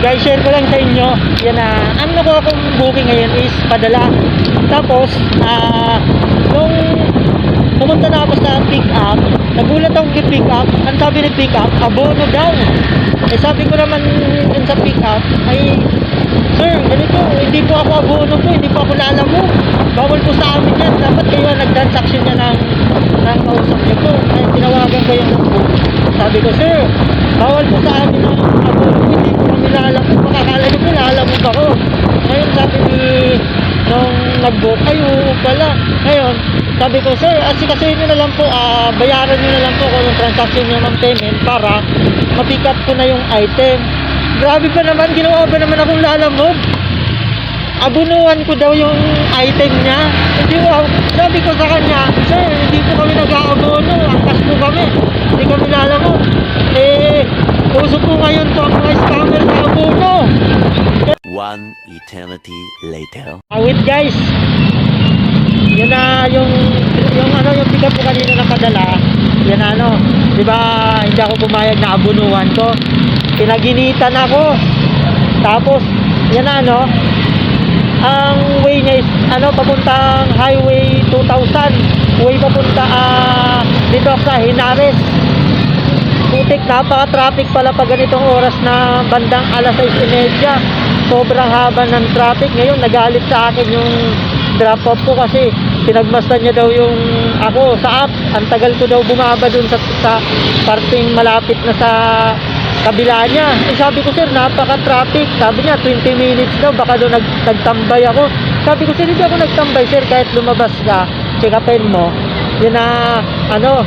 guys, share ko lang sa inyo. Yan na, ang nakuha kong booking ngayon is padala. Tapos, ah, nung pumunta na ako sa pick up, nagulat akong pick up. Ang sabi ng pick up, abono daw. Eh sabi ko naman dun sa pick up, ay, Sir, ganito, hindi po ako abono po, hindi po ako lalamo. Bawal po sa amin yan. Dapat kayo ang nag-transaction niya ng, ng kausap niyo po. Kaya tinawagan ko yung sabi ko, Sir, bawal po sa amin ang po, hindi po kami lalamo. Makakala niyo po, lalamo ako. Ngayon sabi ni nung nag-book, ay oo pala. Ngayon, sabi ko, Sir, asikasuhin niyo na lang po, ah, bayaran niyo na lang po kung yung transaction niyo ng payment para ma-pick up ko na yung item. Grabe pa naman, ginawa pa naman akong lalamog. Abunuan ko daw yung item niya. Hindi ko, sabi ko sa kanya, Sir, hindi po kami nag-aabono. Angkas po kami. Hindi kami lalamog. Ngayon to ang mga scammer sa abono. One eternity later. Awit guys. Yan na yung yung ano yung pick up ko kanina na padala. Yan na ano, 'di ba? Hindi ako pumayag na abunuhan ko. Pinaginitan ako. Tapos yan na ano, ang way niya is ano papuntang highway 2000 way papunta ah, dito sa Hinares putik napaka-traffic pala pag ganitong oras na bandang alas 6.30 sobrang haba ng traffic. Ngayon nagalit sa akin yung drop off ko kasi pinagmasdan niya daw yung ako sa app. Ang tagal ko daw bumaba dun sa, sa parting malapit na sa kabila niya. Eh, sabi ko sir napaka-traffic. Sabi niya 20 minutes daw baka daw nag, nagtambay ako. Sabi ko sir hindi ako nagtambay sir. Kahit lumabas ka check upin mo. Yun na ano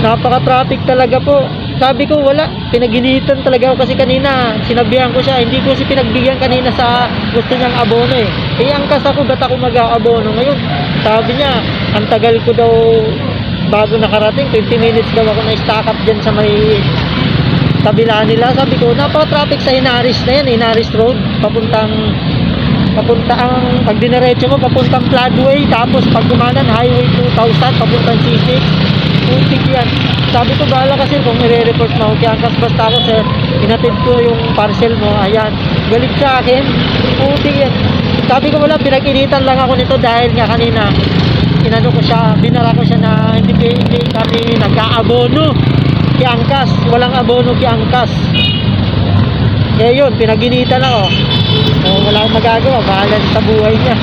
napaka-traffic talaga po. Sabi ko wala, pinaginitan talaga ako kasi kanina, sinabihan ko siya, hindi ko si pinagbigyan kanina sa gusto niyang abono eh. Eh, angkas ako, ba't ako mag-aabono ngayon? Sabi niya, ang tagal ko daw bago nakarating, 20 minutes daw ako na-stack up dyan sa may kabila nila. Sabi ko, napaka-traffic sa Inaris na yan, Inaris Road, papuntang papunta ang pag diniretso mo papuntang floodway tapos pag kumanan highway 2000 papuntang C6 putik yan. Sabi ko bahala kasi kung i-report mo kaya angkas basta ako sir inatid ko yung parcel mo. Ayan. Galit sa akin. Putik yan. Sabi ko wala pinag-initan lang ako nito dahil nga kanina inano ko siya binara ko siya na hindi, hindi kami nagka-abono kaya angkas. Walang abono kaya angkas. Kaya yun pinag-initan ako. So, wala akong magagawa, bahala sa buhay niya.